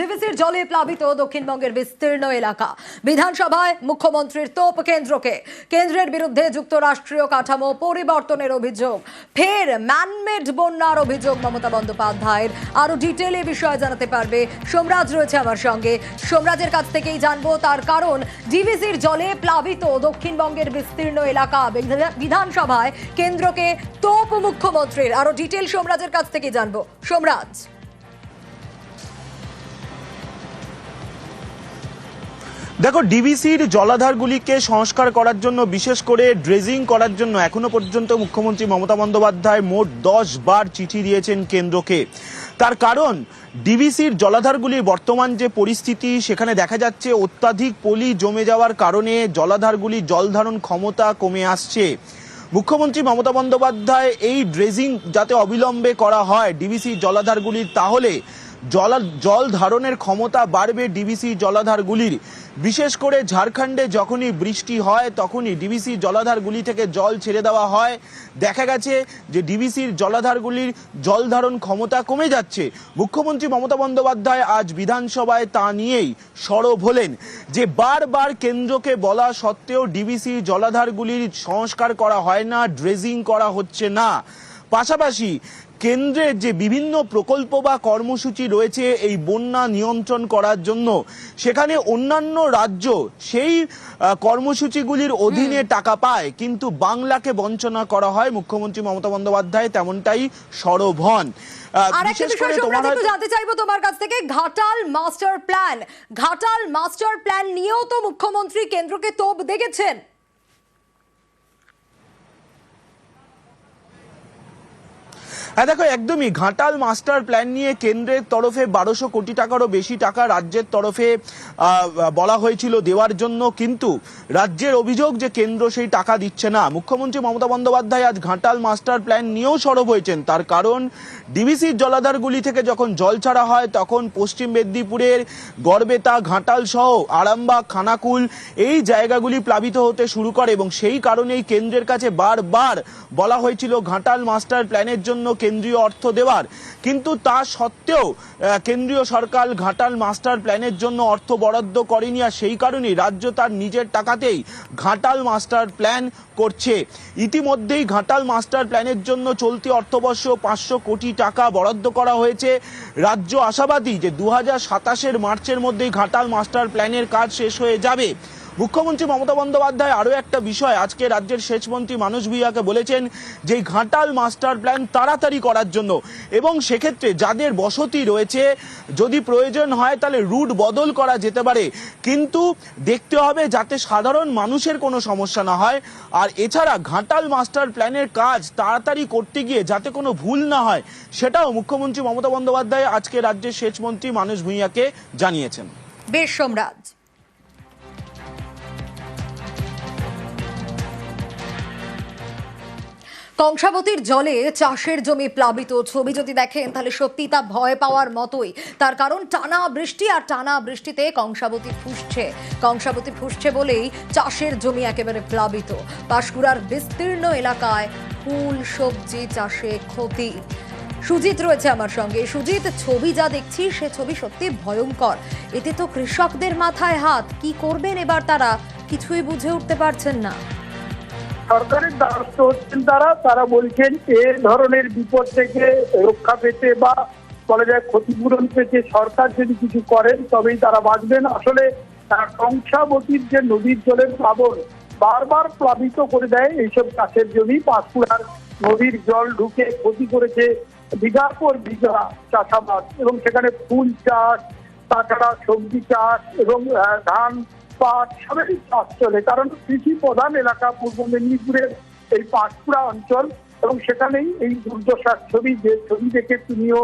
ডিভিসির জলে প্লাবিত দক্ষিণবঙ্গের বিস্তীর্ণ এলাকা। বিধানসভায় মুখ্যমন্ত্রীর তোপ কেন্দ্রকে। কেন্দ্রের বিরুদ্ধে যুক্তরাষ্ট্রীয় কাঠামো পরিবর্তনের অভিযোগ। ফের ম্যানমেড বন্যার অভিযোগ মমতা বন্দ্যোপাধ্যায়ের। আরও ডিটেল এ বিষয়ে জানাতে পারবে সোমরাজ রয়েছে আমার সঙ্গে। সোমরাজের কাছ থেকেই জানব তার কারণ। ডিভিসির জলে প্লাবিত দক্ষিণবঙ্গের বিস্তীর্ণ এলাকা। বিধানসভায় কেন্দ্রকে তোপ মুখ্যমন্ত্রীর। আরও ডিটেল সোমরাজের কাছ থেকে জানব। সোমরাজ। দেখো ডিবিসির জলাধারগুলিকে সংস্কার করার জন্য, বিশেষ করে ড্রেজিং করার জন্য এখনও পর্যন্ত মুখ্যমন্ত্রী মমতা বন্দ্যোপাধ্যায় মোট দশ বার চিঠি দিয়েছেন কেন্দ্রকে। তার কারণ ডিবিসির জলাধারগুলির বর্তমান যে পরিস্থিতি, সেখানে দেখা যাচ্ছে অত্যাধিক পলি জমে যাওয়ার কারণে জলাধারগুলির জলধারণ ক্ষমতা কমে আসছে। মুখ্যমন্ত্রী মমতা বন্দ্যোপাধ্যায় এই ড্রেজিং যাতে অবিলম্বে করা হয় ডিবিসি জলাধারগুলির, তাহলে জল জল ধারণের ক্ষমতা বাড়বে ডিবিসি জলাধারগুলির। বিশেষ করে ঝাড়খণ্ডে যখনই বৃষ্টি হয়, তখনই ডিবিসি জলাধারগুলি থেকে জল ছেড়ে দেওয়া হয়। দেখা গেছে যে ডিবিসির জলাধারগুলির জল ধারণ ক্ষমতা কমে যাচ্ছে। মুখ্যমন্ত্রী মমতা বন্দ্যোপাধ্যায় আজ বিধানসভায় তা নিয়েই সরব হলেন। যে বারবার কেন্দ্রকে বলা সত্ত্বেও ডিবিসি জলাধারগুলির সংস্কার করা হয় না, ড্রেজিং করা হচ্ছে না। পাশাপাশি কেন্দ্রের যে বিভিন্ন প্রকল্প বা কর্মসূচি রয়েছে এই বন্যা নিয়ন্ত্রণ করার জন্য সেখানে অন্যান্য রাজ্য সেই কর্মসূচিগুলির অধীনে টাকা পায় কিন্তু বাংলাকে বঞ্চনা করা হয়। মুখ্যমন্ত্রী মমতা বন্দ্যোপাধ্যায় তেমনটাই সরব হন। আহ, বিশেষ করে তোমার জানতে চাইব তোমার কাছ থেকে Ghatal master plan. Ghatal master plan নিয়েও তো মুখ্যমন্ত্রী কেন্দ্রকে তোপ দেখেছেন। হ্যাঁ দেখো, একদমই ঘাটাল মাস্টার প্ল্যান নিয়ে কেন্দ্রের তরফে বারোশো কোটি টাকারও বেশি টাকা রাজ্যের তরফে বলা হয়েছিল দেওয়ার জন্য। কিন্তু রাজ্যের অভিযোগ যে কেন্দ্র সেই টাকা দিচ্ছে না। মুখ্যমন্ত্রী মমতা বন্দ্যোপাধ্যায় আজ ঘাটাল মাস্টার প্ল্যান নিয়েও সরব হয়েছেন। তার কারণ, ডিবিসির জলাধারগুলি থেকে যখন জল ছাড়া হয়, তখন পশ্চিম মেদিনীপুরের গড়বেতা, ঘাটাল সহ আরামবাগ, খানাকুল এই জায়গাগুলি প্লাবিত হতে শুরু করে এবং সেই কারণেই কেন্দ্রের কাছে বারবার বলা হয়েছিল ঘাটাল মাস্টার প্ল্যানের জন্য কেন্দ্রীয় অর্থ দেওয়ার। কিন্তু তা সত্ত্বেও কেন্দ্রীয় সরকার ঘাটাল মাস্টার প্ল্যানের জন্য অর্থ বরাদ্দ করেনি আর সেই কারণেই রাজ্য তার নিজের টাকাতেই ঘাটাল মাস্টার প্ল্যান করছে। ইতিমধ্যেই ঘাটাল মাস্টার প্ল্যানের জন্য চলতি অর্থবর্ষ পাঁচশো কোটি টাকা বরাদ্দ করা হয়েছে। রাজ্য আশাবাদী যে দু হাজার মার্চের মধ্যেই ঘাটাল মাস্টার প্ল্যানের কাজ শেষ হয়ে যাবে। মুখ্যমন্ত্রী মমতা বন্দ্যোপাধ্যায় আরও একটা বিষয়। আজকে রাজ্যের সেচ মন্ত্রী মানুষ ভূঁইয়াকে বলেছেন যে ঘাটাল মাস্টার প্ল্যান তাড়াতাড়ি করার জন্য। এবং সেক্ষেত্রে যাদের বসতি রয়েছে, যদি প্রয়োজন হয় তাহলে রুট বদল করা যেতে পারে। কিন্তু দেখতে হবে যাতে সাধারণ মানুষের কোনো সমস্যা না হয়। আর এছাড়া ঘাটাল মাস্টার প্ল্যানের কাজ তাড়াতাড়ি করতে গিয়ে যাতে কোনো ভুল না হয়, সেটাও মুখ্যমন্ত্রী মমতা বন্দ্যোপাধ্যায় আজকে রাজ্যের সেচ মন্ত্রী মানুষ ভূঁইয়াকে জানিয়েছেন। বেশ, সোমরাজ। কংসাবতীর জলে চাষের জমি প্লাবিত। ছবি যদি দেখেন, তাহলে সত্যি তা ভয় পাওয়ার মতোই। তার কারণ টানা বৃষ্টি আর টানা বৃষ্টিতে কংসাবতী ফুসছে। কংসাবতী ফুসছে বলেই চাষের জমি একেবারে প্লাবিত। পাঁশকুড়ার বিস্তীর্ণ এলাকায় ফুল, সবজি চাষে ক্ষতি। সুজিত রয়েছে আমার সঙ্গে। সুজিত, ছবি যা দেখছি, সে ছবি সত্যি ভয়ঙ্কর। এতে তো কৃষকদের মাথায় হাত। কি করবেন এবার তারা? কিছুই বুঝে উঠতে পারছেন না। সরকারের দ্বারস্থ হচ্ছেন তারা তারা বলছেন এ ধরনের বিপদ থেকে রক্ষা পেতে বা বলা যায় ক্ষতিপূরণ পেতে সরকার যদি কিছু করেন, তবেই তারা বাঁচবেন। আসলে কংসাবতীর যে নদীর জলের প্লাবন, বারবার প্লাবিত করে দেয় এইসব চাষের জমি। পাঁশকুড়ার নদীর জল ঢুকে ক্ষতি করেছে বিঘার পর বিঘা চাষাবাদ এবং সেখানে ফুল চাষ, তাছাড়া সবজি চাষ এবং ধান পাট সবেরই চাষ চলে, কারণ কৃষি প্রধান এলাকা পূর্ব মেদিনীপুরের এই পাঁশকুড়া অঞ্চল এবং সেখানেই এই দুর্দশার ছবি, যে ছবি দেখে তুমিও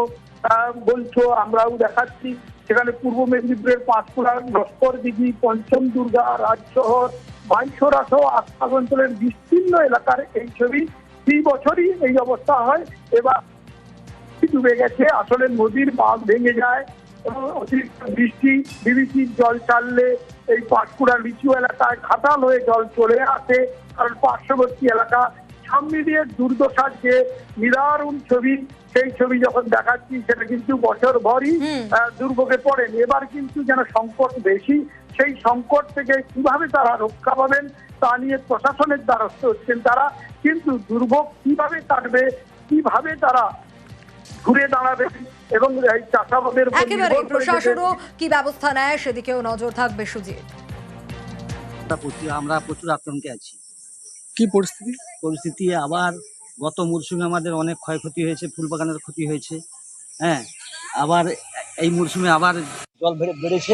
বলছো, আমরাও দেখাচ্ছি। সেখানে পূর্ব মেদিনীপুরের পাঁশকুড়া লস্কর দিঘি, পঞ্চম দুর্গা রাজশহর, বাইশোরা সহ আশপাশ অঞ্চলের বিস্তীর্ণ এলাকার এই ছবি। এই বছরই এই অবস্থা হয়। এবার ডুবে গেছে। আসলে নদীর বাঁধ ভেঙে যায়। এবং অতিরিক্ত বৃষ্টি বিবিসির জল চাললে এই পাঁশকুড়া লিচু এলাকায় খাতাল হয়ে জল চলে আসে কারণ পার্শ্ববর্তী এলাকা সব মিলিয়ে দুর্দশার যে নিদারুণ ছবি সেই ছবি যখন দেখাচ্ছি সেটা কিন্তু বছর ভরই দুর্ভোগে পড়েন। এবার কিন্তু যেন সংকট বেশি সেই সংকট থেকে কীভাবে তারা রক্ষা পাবেন তা নিয়ে প্রশাসনের দ্বারস্থ হচ্ছেন তারা। কিন্তু দুর্ভোগ কীভাবে কাটবে কীভাবে তারা ঘুরে দাঁড়াবে এবং এই চাষাবাদের একেবারে প্রশাসনও কি ব্যবস্থা নেয় সেদিকেও নজর থাকবে সুজিত। আমরা প্রচুর আমরা প্রচুর আতঙ্কে আছি। কি পরিস্থিতি? পরিস্থিতি আবার গত মরশুমে আমাদের অনেক ক্ষয়ক্ষতি হয়েছে ফুল বাগানের ক্ষতি হয়েছে হ্যাঁ। আবার এই মরশুমে আবার জল বেড়ে বেড়েছে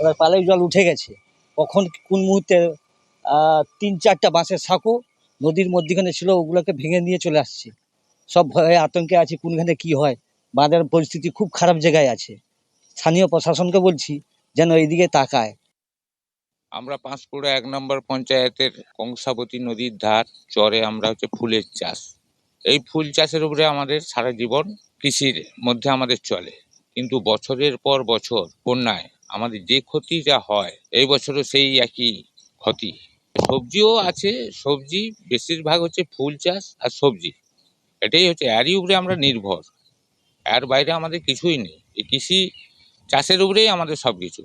এবার পালাই জল উঠে গেছে। কখন কোন মুহূর্তে আহ, তিন চারটা বাঁশের সাঁকো নদীর মধ্যিখানে ছিল ওগুলোকে ভেঙে নিয়ে চলে আসছে। সব ভয়ে আতঙ্কে আছি কোনখানে কি হয়। বাঁধের পরিস্থিতি খুব খারাপ জায়গায় আছে। স্থানীয় প্রশাসনকে বলছি, যেন এইদিকে তাকায়। আমরা পাঁশকুড়া এক নম্বর পঞ্চায়েতের কংসাবতী নদীর ধার, চরে আমরা হচ্ছে ফুলের চাষ। এই ফুল চাষের উপরে আমাদের সারা জীবন কৃষির মধ্যে আমাদের চলে। কিন্তু বছরের পর বছর বন্যায় আমাদের যে ক্ষতিটা হয়, এই বছরও সেই একই ক্ষতি। সবজিও আছে, সবজি বেশিরভাগ হচ্ছে ফুল চাষ আর সবজি। এটাই হচ্ছে, এরই উপরে আমরা নির্ভর। এর বাইরে আমাদের কিছুই নেই। এই কৃষি চাষের উপরেই আমাদের সব কিছু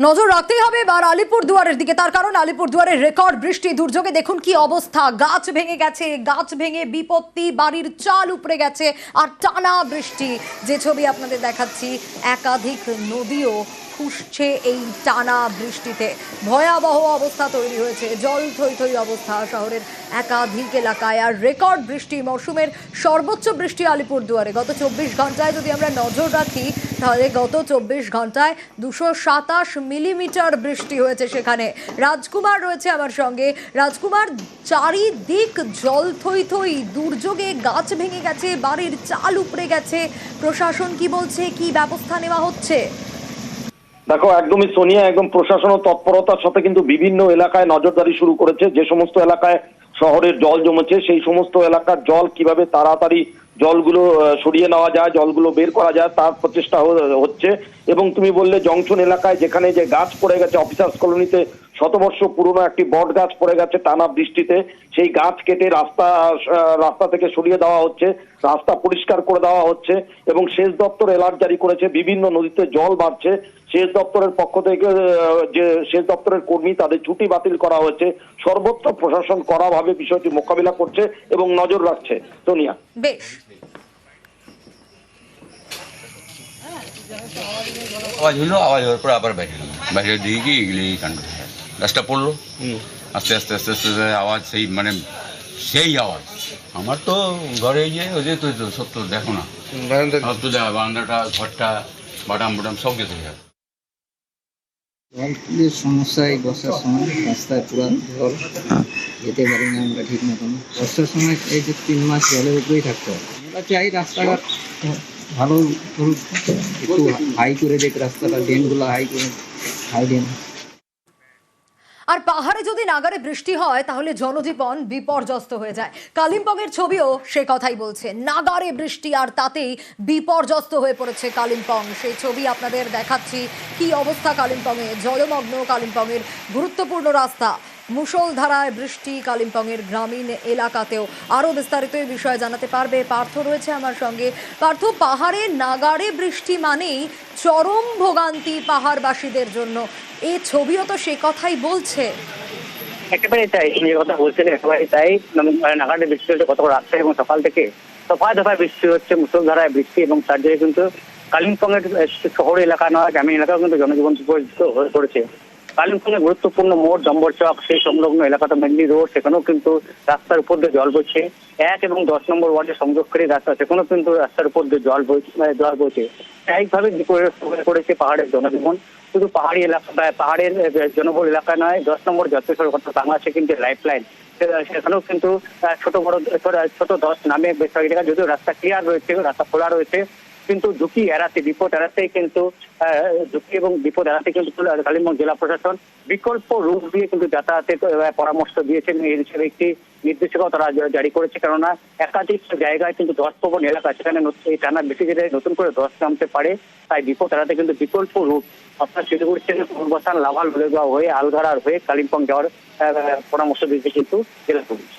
নজর রাখতেই হবে এবার আলিপুর দুয়ারের দিকে। তার কারণ আলিপুর দুয়ারের রেকর্ড বৃষ্টি দুর্যোগে। দেখুন কি অবস্থা। গাছ ভেঙে গেছে। গাছ ভেঙে বিপত্তি। বাড়ির চাল উপড়ে গেছে। আর টানা বৃষ্টি। যে ছবি আপনাদের দেখাচ্ছি, একাধিক নদীও ফুসছে এই টানা বৃষ্টিতে। ভয়াবহ অবস্থা তৈরি হয়েছে। জল থই থই অবস্থা শহরের একাধিক এলাকায়। আর রেকর্ড বৃষ্টি মরশুমের সর্বোচ্চ বৃষ্টি আলিপুর দুয়ারে গত চব্বিশ ঘন্টায় যদি আমরা নজর রাখি, তাহলে গত চব্বিশ ঘন্টায় দুশো সাতাশ মিলিমিটার বৃষ্টি হয়েছে সেখানে। রাজকুমার রয়েছে আমার সঙ্গে। রাজকুমার, চারিদিক জল থই থই, দুর্যোগে গাছ ভেঙে গেছে, বাড়ির চাল উপড়ে গেছে। প্রশাসন কি বলছে? কি ব্যবস্থা নেওয়া হচ্ছে? দেখো, একদমই সোনিয়া, একদম প্রশাসন ও তৎপরতার সাথে কিন্তু বিভিন্ন এলাকায় নজরদারি শুরু করেছে। যে সমস্ত এলাকায় শহরের জল জমেছে, সেই সমস্ত এলাকার জল কীভাবে তাড়াতাড়ি জলগুলো সরিয়ে নেওয়া যায়, জলগুলো বের করা যায়, তার প্রচেষ্টা হচ্ছে। এবং তুমি বললে জংশন এলাকায় যেখানে যে গাছ পড়ে গেছে অফিসার্স কলোনিতে শতবর্ষ পুরনো একটি বট গাছ পড়ে গেছে টানা বৃষ্টিতে। সেই গাছ কেটে রাস্তা রাস্তা থেকে সরিয়ে দেওয়া হচ্ছে রাস্তা পরিষ্কার করে দেওয়া হচ্ছে এবং সেচ দপ্তর এলার্ট জারি করেছে বিভিন্ন নদীতে জল বাড়ছে। সেচ দপ্তরের পক্ষ থেকে যে সেচ দপ্তরের কর্মী তাদের ছুটি বাতিল করা হয়েছে। সর্বত্র প্রশাসন কড়াভাবে বিষয়টি মোকাবিলা করছে এবং নজর রাখছে। সোনিয়া। বেশ। আওয়াজ হলো আওয়াজ হওয়ার পর আবার বাইরে বাইরে দিয়ে গিয়ে এগুলো কাণ্ড গাছটা পড়ল। আস্তে আস্তে আস্তে আস্তে আস্তে আওয়াজ সেই মানে সেই আওয়াজ। আমার তো ঘরে গিয়ে ওই যে তো তো সত্য দেখো না। সব তো দেখা বারান্দাটা ঘরটা বাটাম বাটাম সব গেছে গেছে। জলের সমস্যা এই বর্ষার সময় রাস্তায় পুরো জল যেতে পারি না আমরা ঠিক মতন। বর্ষার সময় এই যে তিন মাস জলের উপরেই থাকতে হয়। আমরা চাই রাস্তাঘাট ভালো একটু হাই করে দেখ রাস্তাটা ড্রেনগুলো হাই করে হাই ড্রেন আর পাহাড়ে যদি নাগারে বৃষ্টি হয়, তাহলে জনজীবন বিপর্যস্ত হয়ে যায়। কালিম্পংয়ের ছবিও সে কথাই বলছে। নাগারে বৃষ্টি আর তাতেই বিপর্যস্ত হয়ে পড়েছে কালিম্পং। সেই ছবি আপনাদের দেখাচ্ছি। কি অবস্থা কালিম্পংয়ে? জলমগ্ন কালিম্পংয়ের গুরুত্বপূর্ণ রাস্তা। মুষলধারায় বৃষ্টি কালিম্পংয়ের গ্রামীণ এলাকাতেও আরও বিস্তারিত এই বিষয়ে জানাতে পারবে পার্থ রয়েছে আমার সঙ্গে। পার্থ, পাহাড়ে নাগারে বৃষ্টি মানেই চরম ভোগান্তি পাহাড়বাসীদের জন্য। এই ছবিও তো সে কথাই বলছে। একেবারে তাই তুমি যে কথা বলছিলে একেবারে তাই। মানে নাগাড়ে বৃষ্টি হচ্ছে গতকাল রাত্রে এবং সকাল থেকে দফায় দফায় বৃষ্টি হচ্ছে মুসলধারায় বৃষ্টি এবং তার জন্য কিন্তু কালিম্পং এর শহর এলাকা নয়, গ্রামীণ এলাকাও কিন্তু জনজীবন পড়েছে। কালিম্পং এর গুরুত্বপূর্ণ মোড়, জম্বর চক, সেই সংলগ্ন এলাকাটা মেনলি রোড, সেখানেও কিন্তু রাস্তার উপর দিয়ে জল বইছে। এক এবং দশ নম্বর ওয়ার্ডের সংযোগকারী রাস্তা সেখানেও কিন্তু রাস্তার উপর দিয়ে জল বইছে মানে জল বইছে। স্বাভাবিকভাবে বিপর্যস্ত হয়ে পড়েছে পাহাড়ের জনজীবন। শুধু পাহাড়ি এলাকা পাহাড়ের জনবহুল এলাকা নয়, দশ নম্বর জাতীয় সড়ক অর্থাৎ বাংলাদেশে কিন্তু লাইফ লাইন সেখানেও কিন্তু ছোট বড় ছোট- দশ নামে বেশ কয়েক যদিও রাস্তা ক্লিয়ার রয়েছে, রাস্তা খোলা রয়েছে কিন্তু ঝুঁকি এড়াতে, বিপদ এড়াতেই কিন্তু ঝুঁকি এবং বিপদ এড়াতে কিন্তু কালিম্পং জেলা প্রশাসন বিকল্প রুট দিয়ে কিন্তু যাতায়াতের পরামর্শ দিয়েছেন। এই হিসেবে একটি নির্দেশিকাও তারা জারি করেছে। কেননা একাধিক জায়গায় কিন্তু দশ প্রবণ এলাকা, সেখানে এই টানা বেশি যেতে নতুন করে দশ নামতে পারে। তাই বিপদ এড়াতে কিন্তু বিকল্প রুট অর্থাৎ শিলিগুড়ি থেকে পূর্বস্থান লাভাল হয়ে হয়ে আলঘাড়ার হয়ে কালিম্পং যাওয়ার পরামর্শ দিয়েছে কিন্তু জেলা পুলিশ।